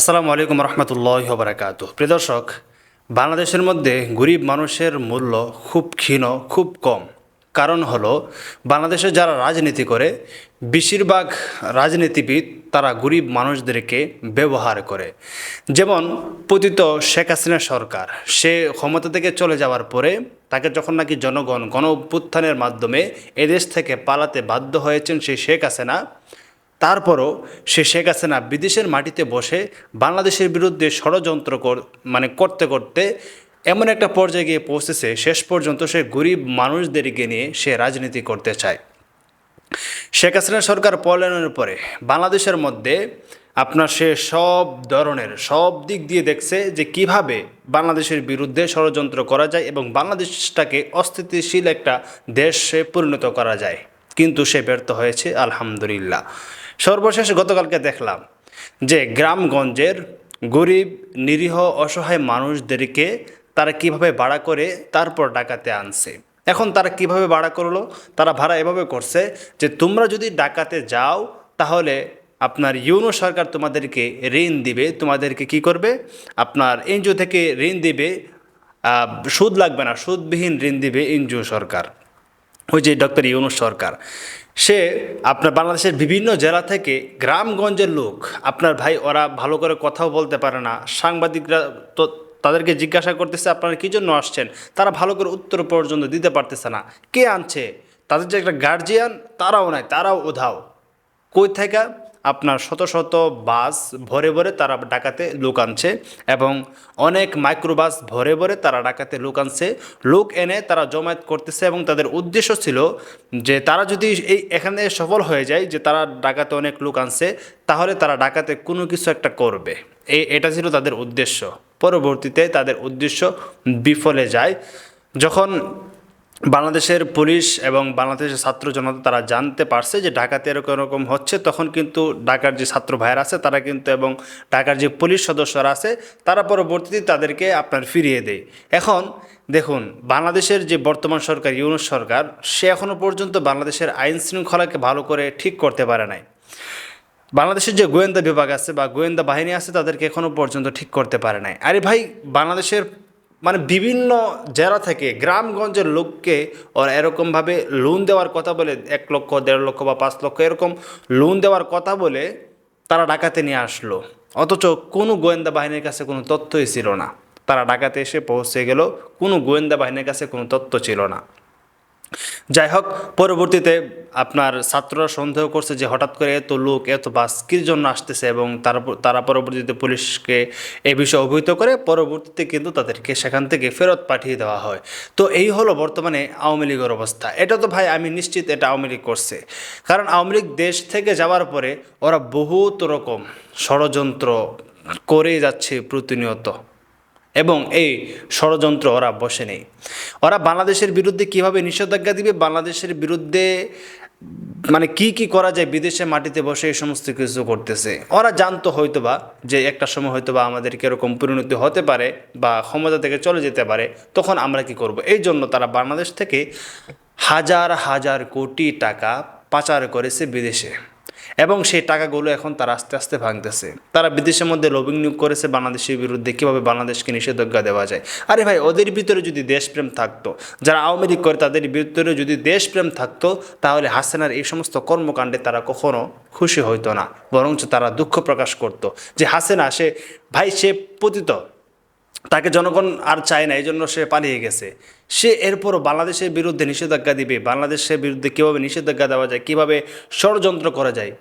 আসসালামু আলাইকুম রহমতুল্লাহ বারাকাত প্রিয় দর্শক, বাংলাদেশের মধ্যে গরিব মানুষের মূল্য খুব ক্ষীণ, খুব কম। কারণ হলো, বাংলাদেশে যারা রাজনীতি করে, বেশিরভাগ রাজনীতিবিদ তারা গরিব মানুষদেরকে ব্যবহার করে। যেমন, পতিত শেখ হাসিনা সরকার, সে ক্ষমতা থেকে চলে যাওয়ার পরে তাকে যখন নাকি জনগণ গণ মাধ্যমে এদেশ থেকে পালাতে বাধ্য হয়েছেন সেই শেখ হাসিনা তারপরও সে শেখ হাসিনা বিদেশের মাটিতে বসে বাংলাদেশের বিরুদ্ধে ষড়যন্ত্র মানে করতে করতে এমন একটা পর্যায়ে গিয়ে পৌঁছেছে, শেষ পর্যন্ত সে গরিব মানুষদেরকে নিয়ে সে রাজনীতি করতে চায়। শেখ হাসিনা সরকার পলায়নের পরে বাংলাদেশের মধ্যে আপনার সে সব ধরনের, সব দিক দিয়ে দেখছে যে কীভাবে বাংলাদেশের বিরুদ্ধে ষড়যন্ত্র করা যায় এবং বাংলাদেশটাকে অস্থিতিশীল একটা দেশে পরিণত করা যায়। কিন্তু সে ব্যর্থ হয়েছে, আলহামদুলিল্লাহ। সর্বশেষ গতকালকে দেখলাম যে গ্রামগঞ্জের গরিব, নিরীহ, অসহায় মানুষদেরকে তারা কীভাবে ভাড়া করে তারপর ডাকাতে আনছে। এখন তারা কীভাবে ভাড়া করল, তারা ভাড়া এভাবে করছে যে তোমরা যদি ডাকাতে যাও, তাহলে আপনার ইউনো সরকার তোমাদেরকে ঋণ দিবে। তোমাদেরকে কি করবে? আপনার এনজিও থেকে ঋণ দিবে। সুদ লাগবে না, সুদবিহীন ঋণ দিবে এনজিও সরকার। ওই যে ডক্টর ইউনুস সরকার, সে আপনার বাংলাদেশের বিভিন্ন জেলা থেকে গ্রামগঞ্জের লোক, আপনার ভাই ওরা ভালো করে কথাও বলতে পারে না, সাংবাদিকরা তো তাদেরকে জিজ্ঞাসা করতেছে আপনারা কী জন্য আসছেন, তারা ভালো করে উত্তর পর্যন্ত দিতে পারতেছে না। কে আনছে? তাদের যে একটা গার্জিয়ান তারাও নাই, তারাও উধাও। কই থেকে? আপনার শত শত বাস ভরে ভরে তারা ডাকাতে লোক আনছে এবং অনেক মাইক্রোবাস ভরে ভরে তারা ডাকাতে লোক আনছে। লোক এনে তারা জমায়েত করতেছে এবং তাদের উদ্দেশ্য ছিল যে তারা যদি এই এখানে সফল হয়ে যায় যে তারা ডাকাতে অনেক লোক আনছে, তাহলে তারা ডাকাতে কোনো কিছু একটা করবে। এই এটা ছিল তাদের উদ্দেশ্য। পরবর্তীতে তাদের উদ্দেশ্য বিফলে যায়। যখন বাংলাদেশের পুলিশ এবং বাংলাদেশের ছাত্র জনতা তারা জানতে পারছে যে ঢাকাতে এরকম এরকম হচ্ছে। তখন কিন্তু ঢাকার যে ছাত্র ভাইয়েরা আছে, তারা কিন্তু এবং ঢাকার যে পুলিশ সদস্যরা আছে, তারা পরবর্তীতে তাদেরকে আপনার ফিরিয়ে দেয়। এখন দেখুন, বাংলাদেশের যে বর্তমান সরকার, ইউনুস সরকার, সে এখনও পর্যন্ত বাংলাদেশের আইন শৃঙ্খলাকে ভালো করে ঠিক করতে পারে নাই। বাংলাদেশের যে গোয়েন্দা বিভাগ আছে বা গোয়েন্দা বাহিনী আছে, তাদেরকে এখনও পর্যন্ত ঠিক করতে পারে নাই। আরে ভাই, বাংলাদেশের মানে বিভিন্ন জেলা থেকে গ্রামগঞ্জের লোককে ওর এরকমভাবে লোন দেওয়ার কথা বলে, এক লক্ষ, দেড় লক্ষ বা পাঁচ লক্ষ এরকম লোন দেওয়ার কথা বলে তারা ডাকাতে নিয়ে আসলো। অথচ কোনো গোয়েন্দা বাহিনীর কাছে কোনো তথ্যই ছিল না। তারা ডাকাতে এসে পৌঁছে গেল, কোনো গোয়েন্দা বাহিনীর কাছে কোনো তথ্য ছিল না। যাই হোক পরবর্তীতে আপনার ছাত্ররা সন্দেহ করছে যে হঠাৎ করে এত লোক, এত বাস কির জন্য আসতেছে এবং তারা তারা পরবর্তীতে পুলিশকে এ বিষয়ে অবহিত করে, পরবর্তীতে কিন্তু তাদেরকে সেখান থেকে ফেরত পাঠিয়ে দেওয়া হয়। তো এই হলো বর্তমানে আওয়ামী লীগের অবস্থা। এটা তো ভাই আমি নিশ্চিত এটা আওয়ামী লীগ করছে। কারণ আওয়ামী লীগ দেশ থেকে যাওয়ার পরে ওরা বহুত রকম ষড়যন্ত্র করে যাচ্ছে প্রতিনিয়ত। এবং এই ষড়যন্ত্র ওরা বসে নেই। ওরা বাংলাদেশের বিরুদ্ধে কীভাবে নিষেধাজ্ঞা দিবে? বাংলাদেশের বিরুদ্ধে মানে কি কি করা যায়? বিদেশে মাটিতে বসে এই সমস্ত কিছু করতেছে। ওরা জানতো হয়তোবা যে একটা সময় হয়তোবা আমাদের এরকম পরিণতি হতে পারে বা ক্ষমতা থেকে চলে যেতে পারে, তখন আমরা কি করব? এই জন্য তারা বাংলাদেশ থেকে হাজার হাজার কোটি টাকা পাচার করেছে বিদেশে। এবং সেই টাকাগুলো এখন তারা আস্তে আস্তে ভাঙতেছে। তারা বিদেশের মধ্যে লবিং নিয়োগ করেছে বাংলাদেশের বিরুদ্ধে, কীভাবে বাংলাদেশকে নিষেধাজ্ঞা দেওয়া যায়। আরে ভাই, ওদের ভিতরে যদি দেশপ্রেম থাকতো, যারা আওয়ামী লীগ করে তাদের ভিতরে যদি দেশপ্রেম থাকতো, তাহলে হাসিনার এই সমস্ত কর্মকাণ্ডে তারা কখনো খুশি হইতো না। বরঞ্চ তারা দুঃখ প্রকাশ করতো যে হাসিনা, সে, ভাই, সে পতিত। তাকে জনগণ আর চায় না এই জন্য সে পালিয়ে গেছে। সে এরপরও বাংলাদেশের বিরুদ্ধে নিষেধাজ্ঞা দিবে। বাংলাদেশের বিরুদ্ধে কীভাবে নিষেধাজ্ঞা দেওয়া যায়, কীভাবে ষড়যন্ত্র করা যায়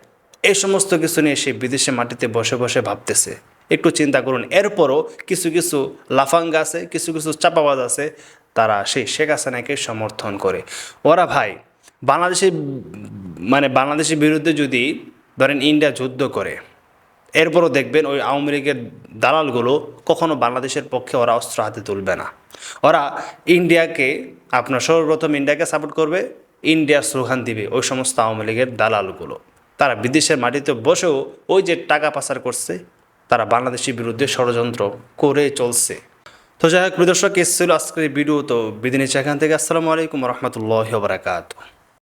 এই সমস্ত কিছু নিয়ে সে বিদেশে মাটিতে বসে বসে ভাবতেছে। একটু চিন্তা করুন, এরপরও কিছু কিছু লাফাঙ্গা আছে, কিছু কিছু চাপাবাজ আছে, তারা সেই শেখ হাসিনাকে সমর্থন করে। ওরা ভাই, বাংলাদেশের মানে বাংলাদেশের বিরুদ্ধে যদি ধরেন ইন্ডিয়া যুদ্ধ করে এরপরও দেখবেন ওই আওয়ামী লীগের দালালগুলো কখনো বাংলাদেশের পক্ষে ওরা অস্ত্র হাতে তুলবে না। ওরা ইন্ডিয়াকে, আপনার সর্বপ্রথম ইন্ডিয়াকে সাপোর্ট করবে, ইন্ডিয়ার স্লোগান দিবে ওই সমস্ত আওয়ামী লীগের দালালগুলো। তারা বিদেশের মাটিতে বসেও ওই যে টাকা পাচার করছে, তারা বাংলাদেশের বিরুদ্ধে ষড়যন্ত্র করে চলছে। তো যাই হোক, প্রিয় দর্শক এসেছিল আজকের ভিডিও। তো বিদিনী এখান থেকে। আসসালামু আলাইকুম রহমতুল্লাহ বারাকাতু